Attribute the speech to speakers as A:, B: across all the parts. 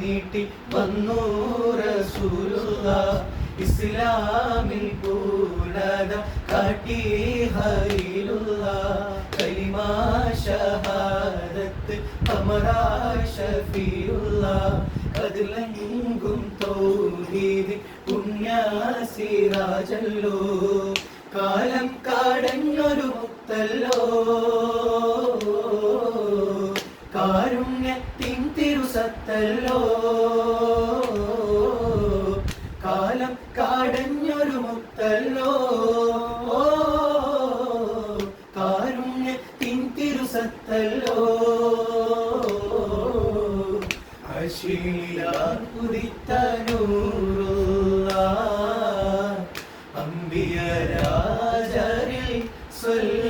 A: നീട്ടി വന്നു റസൂലുള്ള ഇസ്ലാമിൽ പൂർണത കാട്ടി ഹൈലുള്ള കലിമാ ഷഹാദത്ത് അമറാ ഷഫീയുള്ള അതിലെങ്കും തൗഹീദ് പുണ്യസിരാജല്ലോ കാലം കാടഞ്ഞൊരു മുത്തല്ലോ. തിരുസത്തല്ലോ കാലം കാടഞ്ഞൊരു മുത്തല്ലോ. കാരുണ്യത്തിൻ തിരുസത്തല്ലോ അശീല കുതിത്തനൂറുള്ള നൂറുള്ള അമ്പിയ രാജരിൽ സ്വല്ലല്ലാ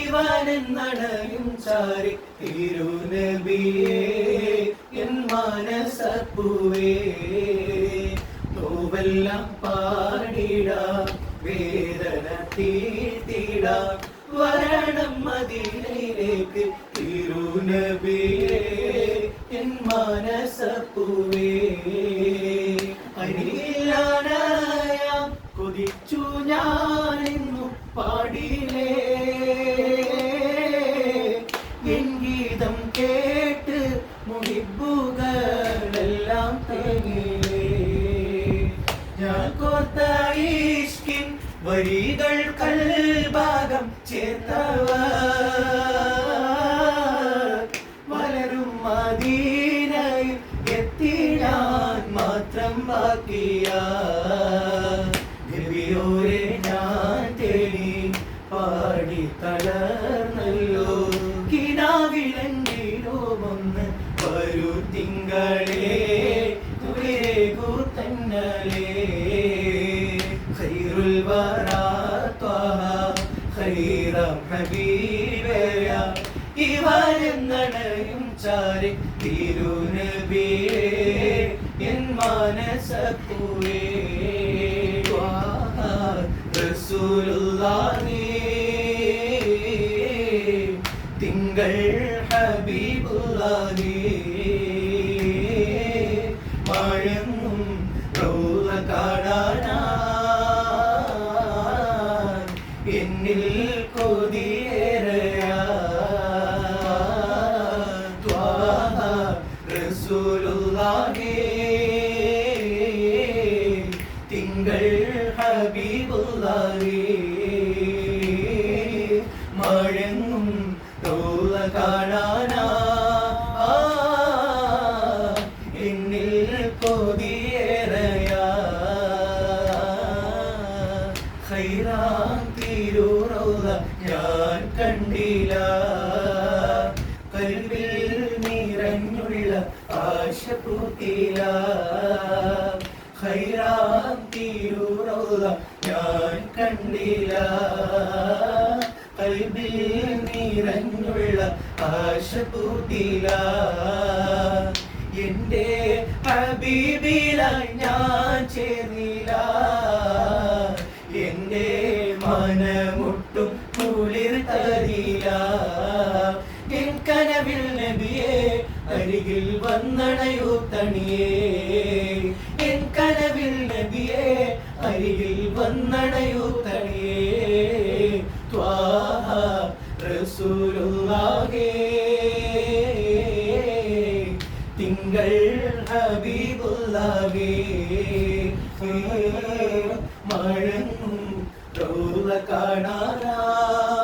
A: ഇവാനും നടയും ചാരി തിരുനബിയേ. എൻ മാനസപ്പുവേ നോവെല്ലാം പാടിട വേദന തീർത്തിട വരണം മതിലേക്ക് തിരുനബിയേ എൻ മനസപ്പുവേ അരിയാനായ കൊതിച്ചു ഞാനിന്നു പാടിലേ. ഞാൻ കോർത്ത ഈഷ്കിൻ വരികൾ കൽഭാഗം ചേർത്തവർ. വളരും മദീനയിൽ എത്തിടാൻ മാത്രം ബാക്കിയ നബിയോരെ ഞാൻ തേടി പാടി തളർന്നല്ലോ ഹബീബയ ഇവരെന്നടയും ചാരി തിരുനബിയേ എൻ ത്വഹ റസൂലുള്ളാഹി. തിങ്കൾ ഹബീബുള്ളാഹി. എന്നിൽ കൊതിയേറയാ തിങ്കൾ ഹബീബുള്ളാഹി. മഴങ്ങും തോള കാണാനാ. ഖൈറാം തിരുറൗള ഞാൻ കണ്ടില്ല. കൽവിൽ നിറഞ്ഞുള്ള ആശ പൂത്തില ഞാൻ കണ്ടില്ല. കൽവിൽ നിറഞ്ഞുള്ള ആശ പൂത്തില എന്റെ ഹബീബിലായി ഞാൻ ചേർന്നില്ല. എൻ കനവിൽ നബിയെ അരികിൽ വന്നണയൂ തണിയേ എൻ കനവിൽ നബിയെ അരികിൽ വന്നണയൂ തണിയേ ത്വാഹ റസൂലുള്ളാഹേ. തിങ്കൾ ഹബീബുള്ളാഹേ. മഴങ്ങും കാണാനാ. കാണാ